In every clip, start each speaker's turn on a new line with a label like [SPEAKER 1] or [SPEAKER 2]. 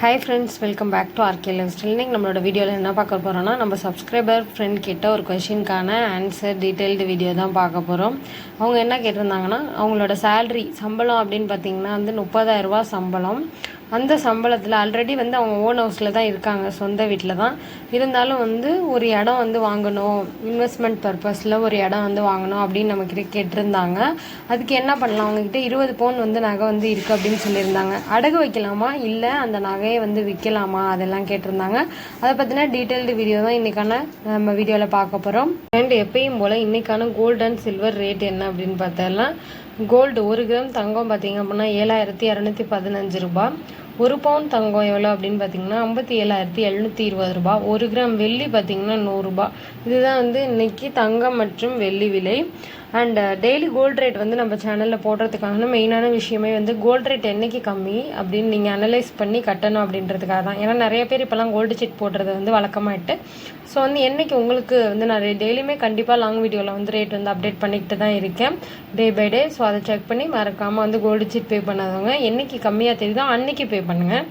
[SPEAKER 1] Hi friends welcome back to RK lifestyle இன்றைக்கி நம்மளோட வீடியோவில் என்ன பார்க்க போகிறோன்னா நம்ம சப்ஸ்கிரைபர் ஃப்ரெண்ட் கிட்ட ஒரு கொஷினுக்கான ஆன்சர் டீட்டெயில்டு வீடியோ தான் பார்க்க போகிறோம் அவங்க என்ன கேட்டிருந்தாங்கன்னா அவங்களோட சேல்ரி சம்பளம் அப்படின்னு பார்த்தீங்கன்னா வந்து முப்பதாயிரரூபா சம்பளம். அந்த சம்பளத்தில் ஆல்ரெடி வந்து அவங்க ஓன் ஹவுஸில் தான் இருக்காங்க சொந்த வீட்டில் தான். இருந்தாலும் வந்து ஒரு இடம் வந்து வாங்கணும் இன்வெஸ்ட்மெண்ட் பர்பஸில் ஒரு இடம் வந்து வாங்கணும் அப்படின்னு நம்மக்கிட்ட கேட்டிருந்தாங்க. அதுக்கு என்ன பண்ணலாம்? அவங்கக்கிட்ட இருபது பவுன் வந்து நகை வந்து இருக்குது அப்படின்னு சொல்லியிருந்தாங்க. அடகு வைக்கலாமா? இல்லை அந்த நகையை வந்து விற்கலாமா? அதெல்லாம் கேட்டிருந்தாங்க. அதை பற்றின டீட்டெயில்டு வீடியோ தான் இன்றைக்கான நம்ம வீடியோவில் பார்க்க போகிறோம் அண்ட் எப்பயும் போல் இன்றைக்கான கோல்டு அண்ட் சில்வர் ரேட் என்ன அப்படின்னு பார்த்தோம்னா கோல்டு ஒரு கிராம் தங்கம் பார்த்தீங்க அப்படின்னா ஏழாயிரத்தி இரநூத்தி பதினஞ்சு ரூபாய் ஒரு பவுன் தங்கம் எவ்வளோ அப்படின்னு பார்த்தீங்கன்னா ஐம்பத்தி ஏழாயிரத்தி எழுநூற்றி இருபது ரூபாய் ஒரு கிராம் வெள்ளி பார்த்தீங்கன்னா நூறுரூபா இதுதான் வந்து இன்னைக்கு தங்கம் மற்றும் வெள்ளி விலை. அண்ட் டெய்லி கோல்ட் ரேட் வந்து நம்ம சேனலில் போடுறதுக்கான மெயினான விஷயமே வந்து கோல்ட் ரேட் என்னைக்கு கம்மி அப்படின்னு நீங்கள் அனலைஸ் பண்ணி கட்டணும் அப்படின்றதுக்காக தான். ஏன்னா நிறைய பேர் இப்போலாம் கோல்டு சீட் போடுறது வந்து வழக்கமாயிட்டு. ஸோ வந்து என்னைக்கு உங்களுக்கு வந்து நான் டெய்லியுமே கண்டிப்பாக லாங் வீடியோவில் வந்து ரேட் வந்து அப்டேட் பண்ணிக்கிட்டு தான் இருக்கேன். டே பை டே ஸோ அதை செக் பண்ணி மறக்காமல் வந்து கோல்டு சீட் பே பண்ணாதவங்க என்னைக்கு கம்மியாக தெரியுதோ அன்னைக்கு பே பண்ணுங்கள்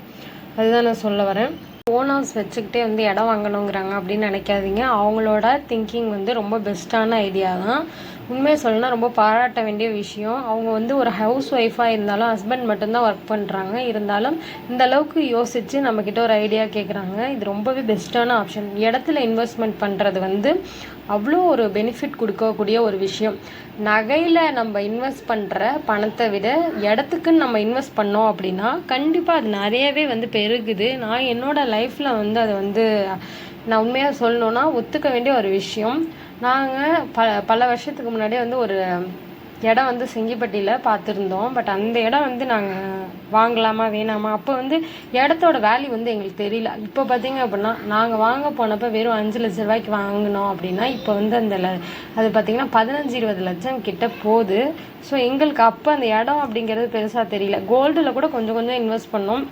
[SPEAKER 1] அதுதான் நான் சொல்ல வரேன். ஓன் ஹவுஸ் வச்சுக்கிட்டே வந்து இடம் வாங்கணுங்கிறாங்க அப்படின்னு நினைக்காதீங்க. அவங்களோட திங்கிங் வந்து ரொம்ப பெஸ்ட்டான ஐடியா தான். உண்மையை சொல்லணும்னா ரொம்ப பாராட்ட வேண்டிய விஷயம். அவங்க வந்து ஒரு ஹவுஸ் ஒய்ஃபாக இருந்தாலும் ஹஸ்பண்ட் மட்டும்தான் ஒர்க் பண்ணுறாங்க இருந்தாலும் இந்த அளவுக்கு யோசித்து நம்மக்கிட்ட ஒரு ஐடியா கேட்குறாங்க இது ரொம்பவே பெஸ்ட்டான ஆப்ஷன் இடத்துல இன்வெஸ்ட்மெண்ட் பண்ணுறது வந்து அவ்வளோ ஒரு பெனிஃபிட் கொடுக்கக்கூடிய ஒரு விஷயம். நகையில் நம்ம இன்வெஸ்ட் பண்ணுற பணத்தை விட இடத்துக்குன்னு நம்ம இன்வெஸ்ட் பண்ணோம் அப்படின்னா கண்டிப்பாக அது நிறையவே வந்து பெருகுது. நான் என்னோடய லைஃப்பில் வந்து அதை வந்து நான் உண்மையாக சொல்லணுன்னா ஒத்துக்க வேண்டிய ஒரு விஷயம். நாங்கள் ப பல வருஷத்துக்கு முன்னாடியே வந்து ஒரு இடம் வந்து செங்கிப்பட்டியில் பார்த்துருந்தோம். பட் அந்த இடம் வந்து நாங்கள் வாங்கலாமா வேணாமா? அப்போ வந்து இடத்தோட வேல்யூ வந்து எங்களுக்கு தெரியல. இப்போ பார்த்தீங்க அப்படின்னா நாங்கள் வாங்க போனப்போ வெறும் அஞ்சு லட்ச ரூபாய்க்கு வாங்கினோம் அப்படின்னா இப்போ வந்து அந்த அது பார்த்திங்கன்னா பதினஞ்சு இருபது லட்சம் கிட்ட போகுது. ஸோ எங்களுக்கு அப்போ அந்த இடம் அப்படிங்கிறது பெருசாக தெரியல. கோல்டில் கூட கொஞ்சம் கொஞ்சம் இன்வெஸ்ட் பண்ணோம்.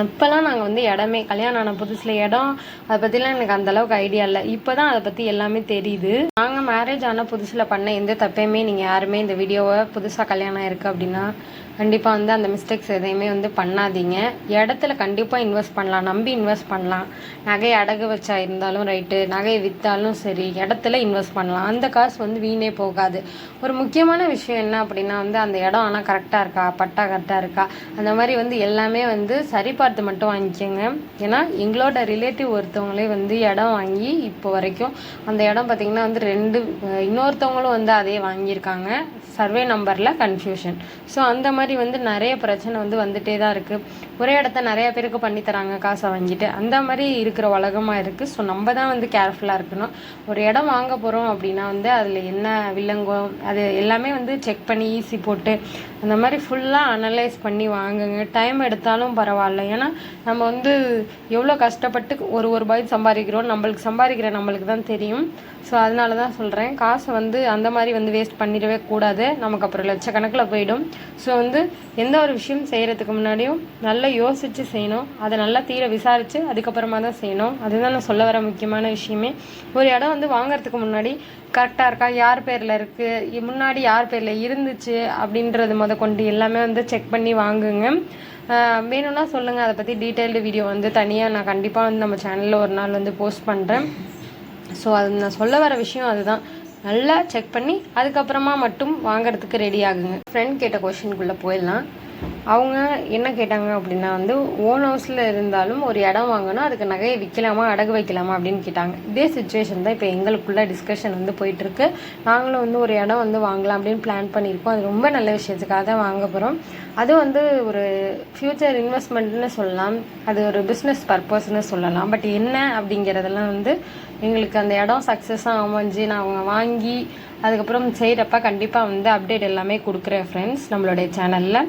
[SPEAKER 1] அப்போல்லாம் நாங்கள் வந்து இடமே கல்யாணம் ஆன புதுசில் இடம் அதை பற்றிலாம் எனக்கு அந்தளவுக்கு ஐடியா இல்லை. இப்போ தான் அதை பற்றி எல்லாமே தெரியுது. நாங்கள் மேரேஜ் ஆன புதுசில் பண்ண எந்த தப்பையுமே நீங்கள் யாருமே இந்த வீடியோவை புதுசாக கல்யாணம் இருக்குது அப்படின்னா கண்டிப்பாக வந்து அந்த மிஸ்டேக்ஸ் எதையுமே வந்து பண்ணாதீங்க. இடத்துல கண்டிப்பாக இன்வெஸ்ட் பண்ணலாம். நம்பி இன்வெஸ்ட் பண்ணலாம். நகை அடகு வச்சா இருந்தாலும் ரைட்டு நகையை விற்றாலும் சரி இடத்துல இன்வெஸ்ட் பண்ணலாம். அந்த காசு வந்து வீணே போகாது. ஒரு முக்கியமான விஷயம் என்ன அப்படின்னா வந்து அந்த இடம் ஆனால் கரெக்டாக இருக்கா? பட்டா கரெக்டாக இருக்கா? அந்த மாதிரி வந்து எல்லாமே வந்து சரி பார்த்து மட்டும் வாங்கிக்கோங்க. ஏன்னா எங்களோட ரிலேட்டிவ் ஒருத்தவங்களே வந்து இடம் வாங்கி இப்போ வரைக்கும் அந்த இடம் பார்த்திங்கன்னா வந்து ரெண்டு இன்னொருத்தவங்களும் வந்து அதே வாங்கியிருக்காங்க. சர்வே நம்பரில் கன்ஃபியூஷன் ஸோ அந்த மாதிரி வந்து நிறைய பிரச்சனை வந்து வந்துகிட்டே தான் இருக்குது ஒரே இடத்த நிறைய பேருக்கு பண்ணி தராங்க காசை வாங்கிட்டு. அந்த மாதிரி இருக்கிற உலகமாக இருக்குது ஸோ நம்ம தான் வந்து கேர்ஃபுல்லாக இருக்கணும். ஒரு இடம் வாங்க போகிறோம் அப்படின்னா வந்து அதில் என்ன வில்லங்கம் அது எல்லாமே வந்து செக் பண்ணி ஈஸி போட்டு அந்த மாதிரி ஃபுல்லாக அனலைஸ் பண்ணி வாங்குங்க. டைம் எடுத்தாலும் பரவாயில்ல. ஏன்னா நம்ம வந்து எவ்வளோ கஷ்டப்பட்டு ஒரு ஒரு ரூபாய் சம்பாதிக்கிறோம். நம்மளுக்கு சம்பாதிக்கிற நம்மளுக்கு தான் தெரியும். ஸோ அதனால தான் சொல்கிறேன் காசை வந்து அந்த மாதிரி வந்து வேஸ்ட் பண்ணிடவே கூடாது. நமக்கு அப்புறம் லட்சக்கணக்கில் போயிடும். ஸோ வந்து எந்த ஒரு விஷயம் செய்கிறதுக்கு முன்னாடியும் நல்லா யோசித்து செய்யணும். அதை நல்லா தீர விசாரித்து அதுக்கப்புறமா தான் செய்யணும். அதுதான் நான் சொல்ல வர முக்கியமான விஷயமே. ஒரு இடம் வந்து வாங்குறதுக்கு முன்னாடி கரெக்டாக இருக்கா? யார் பேரில் இருக்குது முன்னாடி யார் பேரில் இருந்துச்சு? அப்படின்றது முத கொண்டு எல்லாமே வந்து செக் பண்ணி வாங்குங்க. வேணும்னா சொல்லுங்கள் அதை பற்றி டீட்டெயில்டு வீடியோ வந்து தனியாக நான் கண்டிப்பாக வந்து நம்ம சேனலில் ஒரு நாள் வந்து போஸ்ட் பண்ணுறேன் ஸோ அது நான் சொல்ல வர விஷயம் அதுதான். நல்லா செக் பண்ணி அதுக்கப்புறமா மட்டும் வாங்குறதுக்கு ரெடி ஆகுங்க. ஃப்ரெண்ட் கேட்ட கொஷினுக்குள்ளே போயிடலாம். அவங்க என்ன கேட்டாங்க அப்படின்னா வந்து ஓன் ஹவுஸில் இருந்தாலும் ஒரு இடம் வாங்கினா அதுக்கு நகையை விற்கலாமா அடகு வைக்கலாமா? அப்படின்னு கேட்டாங்க. இதே சுச்சுவேஷன் தான் இப்போ எங்களுக்குள்ள டிஸ்கஷன் வந்து போயிட்டுருக்கு. நாங்களும் வந்து ஒரு இடம் வந்து வாங்கலாம் அப்படின்னு பிளான் பண்ணியிருக்கோம். அது ரொம்ப நல்ல விஷயத்துக்காக தான் வாங்க போகிறோம் அது வந்து ஒரு ஃப்யூச்சர் இன்வெஸ்ட்மெண்ட்னு சொல்லலாம். அது ஒரு பிஸ்னஸ் பர்பஸ்ன்னு சொல்லலாம். பட் என்ன அப்படிங்கிறதெல்லாம் வந்து எங்களுக்கு அந்த இடம் சக்ஸஸாக அமைஞ்சு நான் அவங்க வாங்கி அதுக்கப்புறம் செய்கிறப்ப கண்டிப்பாக வந்து அப்டேட் எல்லாமே கொடுக்குறேன் ஃப்ரெண்ட்ஸ் நம்மளுடைய சேனலில்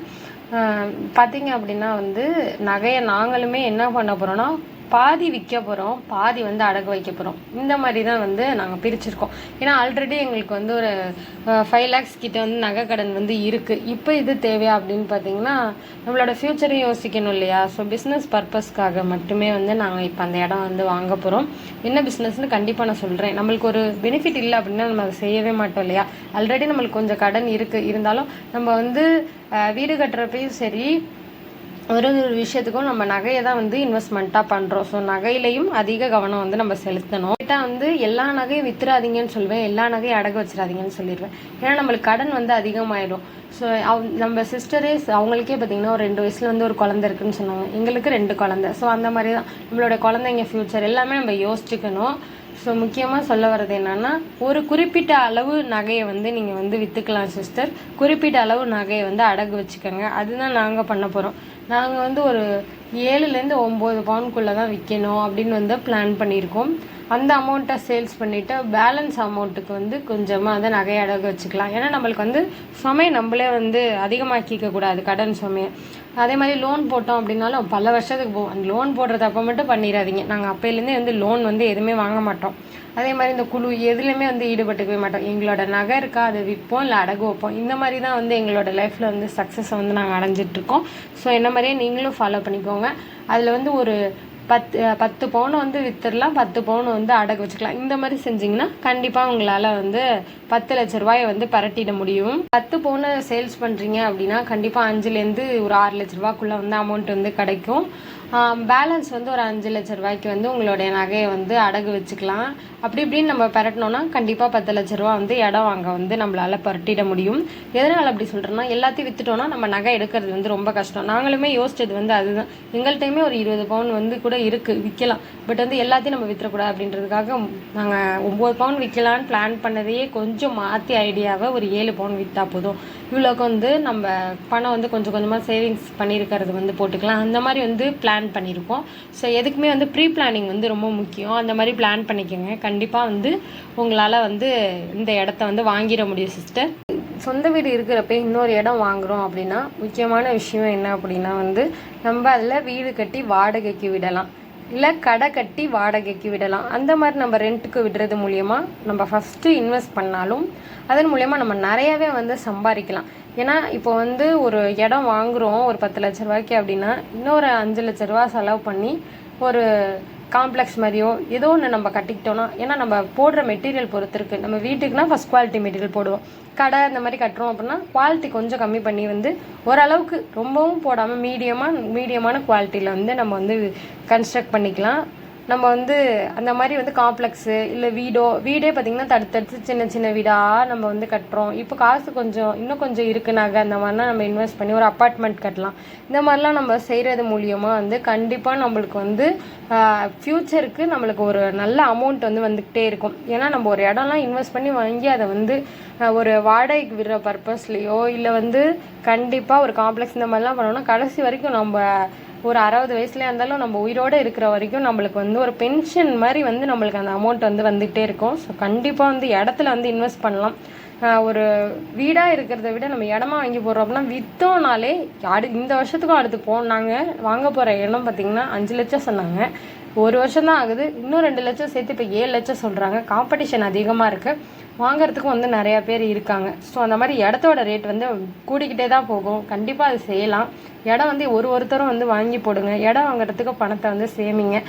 [SPEAKER 1] பார்த்தீங்க அப்படின்னா வந்து நகையை நாங்களுமே என்ன பண்ண போகிறோன்னா பாதி விற்க போகிறோம் பாதி வந்து அடகு வைக்க போகிறோம் இந்த மாதிரி தான் வந்து நாங்கள் பிரிச்சிருக்கோம். ஏன்னா ஆல்ரெடி எங்களுக்கு வந்து ஒரு ஃபைவ் லேக்ஸ் கிட்ட வந்து நகை கடன் வந்து இருக்குது இப்போ இது தேவையா அப்படின்னு பார்த்தீங்கன்னா நம்மளோட ஃப்யூச்சரையும் யோசிக்கணும் இல்லையா? ஸோ பிஸ்னஸ் பர்பஸ்க்காக மட்டுமே வந்து நாங்கள் இப்போ அந்த இடம் வந்து வாங்க போகிறோம் என்ன பிஸ்னஸ்னு கண்டிப்பாக நான் சொல்கிறேன் நம்மளுக்கு ஒரு பெனிஃபிட் இல்லை அப்படின்னா நம்ம அதை செய்யவே மாட்டோம் இல்லையா? ஆல்ரெடி நம்மளுக்கு கொஞ்சம் கடன் இருக்குது இருந்தாலும் நம்ம வந்து வீடு கட்டுறப்பையும் சரி ஒரு ஒரு விஷயத்துக்கும் நம்ம நகையை தான் வந்து இன்வெஸ்ட்மெண்ட்டாக பண்ணுறோம் ஸோ நகையிலையும் அதிக கவனம் வந்து நம்ம செலுத்தணும். கேட்டால் வந்து எல்லா நகையும் வித்துறாதீங்கன்னு சொல்லுவேன். எல்லா நகையும் அடகு வச்சிடாதீங்கன்னு சொல்லிடுவேன். ஏன்னா நம்மளுக்கு கடன் வந்து அதிகமாயிடும். ஸோ அவ் நம்ம சிஸ்டரே அவங்களுக்கே பார்த்தீங்கன்னா ஒரு ரெண்டு வயசில் வந்து ஒரு குழந்தை இருக்குன்னு சொன்னாங்க எங்களுக்கு ரெண்டு குழந்தை. ஸோ அந்த மாதிரி தான் நம்மளோட குழந்தைங்க ஃப்யூச்சர் எல்லாமே நம்ம யோசிச்சுக்கணும். ஸோ முக்கியமாக சொல்ல வர்றது என்னென்னா ஒரு குறிப்பிட்ட அளவு நகையை வந்து நீங்கள் வந்து விற்றுக்கலாம் சிஸ்டர் குறிப்பிட்ட அளவு நகையை வந்து அடகு வச்சுக்கோங்க. அதுதான் நாங்கள் பண்ண போகிறோம் நாங்கள் வந்து ஒரு ஏழுலேருந்து ஒம்பது பவுனுக்குள்ளே தான் விற்கணும் அப்படின்னு வந்து பிளான் பண்ணியிருக்கோம். அந்த அமௌண்ட்டை சேல்ஸ் பண்ணிவிட்டு பேலன்ஸ் அமௌண்ட்டுக்கு வந்து கொஞ்சமாக வந்து நகை அடகு வச்சுக்கலாம். ஏன்னா நம்மளுக்கு வந்து சுமையை நம்மளே வந்து அதிகமாக்கிக்க கூடாது கடன் சுமையை அதே மாதிரி லோன் போட்டோம் அப்படின்னாலும் பல வருஷத்துக்கு போகும் அந்த லோன் போடுறது அப்போ மட்டும் பண்ணிடாதீங்க. நாங்கள் அப்போலேருந்தே வந்து லோன் வந்து எதுவுமே வாங்க மாட்டோம். அதே மாதிரி இந்த குழு எதுலேயுமே வந்து ஈடுபட்டுக்கவே மாட்டோம். எங்களோட நகை இருக்கா அதை விற்போம் இல்லை அடகு வைப்போம். இந்த மாதிரி தான் வந்து எங்களோட லைஃப்பில் வந்து சக்ஸஸை வந்து நாங்கள் அடைஞ்சிட்ருக்கோம் ஸோ என்ன மாதிரியே நீங்களும் ஃபாலோ பண்ணிக்கோங்க. அதில் வந்து ஒரு பத்து பத்து பவுன் வந்து வித்துடலாம் பத்து பவுன் வந்து அடகு வச்சுக்கலாம். இந்த மாதிரி செஞ்சிங்கன்னா கண்டிப்பாக உங்களால் வந்து பத்து லட்ச ரூபாயை வந்து பரட்டிட முடியும். பத்து பவுனை சேல்ஸ் பண்ணுறீங்க அப்படின்னா கண்டிப்பாக அஞ்சுலேருந்து ஒரு ஆறு லட்ச ரூபாக்குள்ளே வந்து அமௌண்ட் வந்து கிடைக்கும். பேலன்ஸ் வந்து ஒரு அஞ்சு லட்ச ரூபாய்க்கு வந்து உங்களுடைய நகையை வந்து அடகு வச்சுக்கலாம். அப்படி இப்படின்னு நம்ம பரட்டினோன்னா கண்டிப்பாக பத்து லட்ச ரூபா வந்து இடம் வாங்க வந்து நம்மளால் பரட்டிட முடியும். எதனால் அப்படி சொல்கிறேன்னா எல்லாத்தையும் விற்றுட்டோன்னா நம்ம நகை எடுக்கிறது வந்து ரொம்ப கஷ்டம். நாங்களுமே யோசிச்சது வந்து அதுதான். எங்கள்கிட்டையுமே ஒரு இருபது பவுன் வந்து கூட இருக்குது விற்கலாம் பட் வந்து எல்லாத்தையும் நம்ம விற்றக்கூடாது அப்படின்றதுக்காக நாங்கள் ஒம்பது பவுன் விற்கலான்னு பிளான் பண்ணதையே கொஞ்சம் மாற்றி ஐடியாவை ஒரு ஏழு பவுன் விற்றா போதும். இவ்வளோக்கு வந்து நம்ம பணம் வந்து கொஞ்சம் கொஞ்சமாக சேவிங்ஸ் பண்ணியிருக்கிறது வந்து போட்டுக்கலாம். அந்த மாதிரி வந்து பிளான் பண்ணியிருக்கோம் ஸோ எதுக்குமே வந்து ப்ரீ பிளானிங் வந்து ரொம்ப முக்கியம். அந்த மாதிரி பிளான் பண்ணிக்கோங்க. கண்டிப்பாக வந்து உங்களால் வந்து இந்த இடத்த வந்து வாங்கிட முடியும் சிஸ்டர் சொந்த வீடு இருக்கிறப்ப இன்னொரு இடம் வாங்குகிறோம் அப்படின்னா முக்கியமான விஷயம் என்ன அப்படின்னா வந்து நம்ம அதில் வீடு கட்டி வாடகைக்கு விடலாம். இல்லை கடை கட்டி வாடகைக்கு விடலாம். அந்த மாதிரி நம்ம ரெண்ட்டுக்கு விடுறது மூலயமா நம்ம ஃபஸ்ட்டு இன்வெஸ்ட் பண்ணாலும் அதன் மூலயமா நம்ம நிறையாவே வந்து சம்பாதிக்கலாம். ஏன்னா இப்போ வந்து ஒரு இடம் வாங்குகிறோம் ஒரு பத்து லட்ச ரூபாய்க்கு அப்படின்னா இன்னொரு அஞ்சு லட்ச ரூபா செலவு பண்ணி ஒரு காம்ப்ளெக்ஸ் மாதிரியோ ஏதோ ஒன்று நம்ம கட்டிக்கிட்டோன்னா ஏன்னா நம்ம போடுற மெட்டீரியல் பொறுத்து இருக்குது நம்ம வீட்டுக்குனா ஃபஸ்ட் குவாலிட்டி மெட்டீரியல் போடுவோம். கடை இந்த மாதிரி கட்டுறோம் அப்படின்னா குவாலிட்டி கொஞ்சம் கம்மி பண்ணி வந்து ஓரளவுக்கு ரொம்பவும் போடாமல் மீடியமாக மீடியமான குவாலிட்டியில் வந்து நம்ம வந்து கன்ஸ்ட்ரக்ட் பண்ணிக்கலாம். நம்ம வந்து அந்த மாதிரி வந்து காம்ப்ளெக்ஸு இல்லை வீடோ வீடே பார்த்திங்கன்னா தடுத்தடுத்து சின்ன சின்ன வீடாக நம்ம வந்து கட்டுறோம். இப்போ காசு கொஞ்சம் இன்னும் கொஞ்சம் இருக்கு நகை அந்த மாதிரிலாம் நம்ம இன்வெஸ்ட் பண்ணி ஒரு அப்பார்ட்மெண்ட் கட்டலாம். இந்த மாதிரிலாம் நம்ம செய்கிறது மூலியமாக வந்து கண்டிப்பாக நம்மளுக்கு வந்து ஃப்யூச்சருக்கு நம்மளுக்கு ஒரு நல்ல அமௌண்ட் வந்து வந்துக்கிட்டே இருக்கும். ஏன்னா நம்ம ஒரு இடம்லாம் இன்வெஸ்ட் பண்ணி வாங்கி அதை வந்து ஒரு வாடகைக்கு விடுற பர்பஸ்லேயோ இல்லை வந்து கண்டிப்பாக ஒரு காம்ப்ளெக்ஸ் இந்த மாதிரிலாம் பண்ணோம்னா கடைசி வரைக்கும் நம்ம ஒரு அறுபது வயசுல இருந்தாலும் நம்ம உயிரோடு இருக்கிற வரைக்கும் நம்மளுக்கு வந்து ஒரு பென்ஷன் மாதிரி வந்து நம்மளுக்கு அந்த அமௌண்ட் வந்து வந்துகிட்டே இருக்கும். ஸோ கண்டிப்பாக வந்து இடத்துல வந்து இன்வெஸ்ட் பண்ணலாம். ஒரு வீடாக இருக்கிறத விட நம்ம இடமா வாங்கி போடுறோம் அப்படின்னா விற்றோனாலே அடு இந்த வருஷத்துக்கும் அடுத்து போனாங்க வாங்க போகிற இடம் பார்த்திங்கன்னா அஞ்சு லட்சம் சொன்னாங்க. ஒரு வருஷம் தான் ஆகுது. இன்னும் ரெண்டு லட்சம் சேர்த்து இப்போ ஏழு லட்சம் சொல்கிறாங்க காம்படிஷன் அதிகமாக இருக்குது வாங்குறதுக்கும் வந்து நிறையா பேர் இருக்காங்க. ஸோ அந்த மாதிரி இடத்தோட ரேட் வந்து கூடிக்கிட்டே தான் போகும். கண்டிப்பாக அது செய்யலாம். இடம் வந்து ஒரு ஒருத்தரும் வந்து வாங்கி போடுங்க. இடம் வாங்குறதுக்கு பணத்தை வந்து சேமிங்க.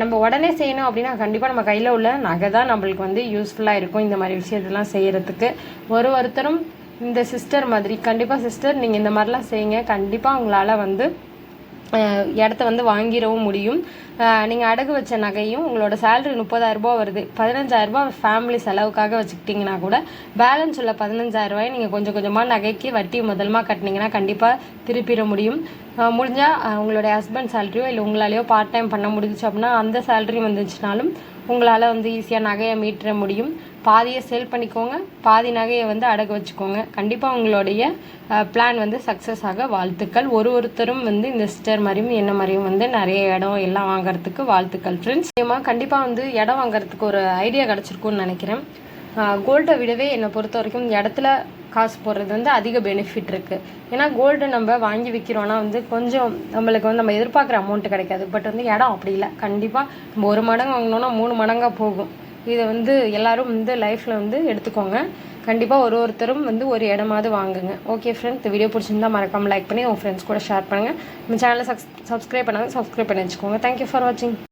[SPEAKER 1] நம்ம உடனே செய்யணும் அப்படின்னா கண்டிப்பாக நம்ம கையில் உள்ள நகை தான் நம்மளுக்கு வந்து யூஸ்ஃபுல்லாக இருக்கும் இந்த மாதிரி விஷயத்தெல்லாம் செய்கிறதுக்கு ஒரு ஒருத்தரும் இந்த சிஸ்டர் மாதிரி கண்டிப்பாக சிஸ்டர் நீங்கள் இந்த மாதிரிலாம் செய்யுங்க. கண்டிப்பாக உங்களால் வந்து இடத்த வந்து வாங்கிடவும் முடியும். நீங்கள் அடகு வச்ச நகையும் உங்களோட சேலரி முப்பதாயிரரூபா வருது. பதினஞ்சாயிரரூபா ஃபேமிலி செலவுக்காக வச்சுக்கிட்டிங்கன்னா கூட பேலன்ஸ் உள்ள பதினஞ்சாயிரரூபாயை நீங்கள் கொஞ்சம் கொஞ்சமாக நகைக்கு வட்டி முதலமாக கட்டினீங்கன்னா கண்டிப்பாக திருப்பிட முடியும். முடிஞ்சால் உங்களுடைய ஹஸ்பண்ட் சேலரியோ இல்லை உங்களாலேயோ பார்ட் டைம் பண்ண முடிஞ்சிச்சு அப்படின்னா அந்த சேலரி வந்துச்சுனாலும் உங்களால் வந்து ஈஸியாக நகையை மீட்டுற முடியும். பாதியை சேல் பண்ணிக்கோங்க. பாதி நகையை வந்து அடகு வச்சுக்கோங்க. கண்டிப்பாக உங்களுடைய பிளான் வந்து சக்ஸஸ் ஆக வாழ்த்துக்கள். ஒரு ஒருத்தரும் வந்து இந்த சிஸ்டர் மாதிரியும் என்ன மாதிரியும் வந்து நிறைய இடம் எல்லாம் வாங்குறதுக்கு வாழ்த்துக்கள் ஃப்ரெண்ட்ஸ் முக்கியமாக கண்டிப்பாக வந்து இடம் வாங்குறதுக்கு ஒரு ஐடியா கிடச்சிருக்குன்னு நினைக்கிறேன். கோல்டை விடவே என்னை பொறுத்த வரைக்கும் இடத்துல காசு போடுறது வந்து அதிக பெனிஃபிட் இருக்குது ஏன்னா கோல்டு நம்ம வாங்கி விற்கிறோன்னா வந்து கொஞ்சம் நம்மளுக்கு வந்து நம்ம எதிர்பார்க்குற அமௌண்ட் கிடைக்காது. பட் வந்து இடம் அப்படி இல்லை. கண்டிப்பாக நம்ம ஒரு மடங்கு வாங்கினோன்னா மூணு மடங்காக போகும். இதை வந்து எல்லாரும் வந்து லைஃப்பில் வந்து எடுத்துக்கோங்க. கண்டிப்பாக ஒரு ஒருத்தரும் வந்து ஒரு இடமாவது வாங்குங்க. ஓகே ஃப்ரெண்ட்ஸ் இந்த வீடியோ பிடிச்சிருந்தா மறக்காமல் லைக் பண்ணி உங்கள் ஃப்ரெண்ட்ஸ் கூட ஷேர் பண்ணுங்கள் நம்ம சேனலை சப்ஸ் சப்ஸ்கிரைப் பண்ணாங்க சப்ஸ்கிரைப் பண்ணி வச்சுக்கோங்க. தேங்க்யூ ஃபார் வாட்சிங்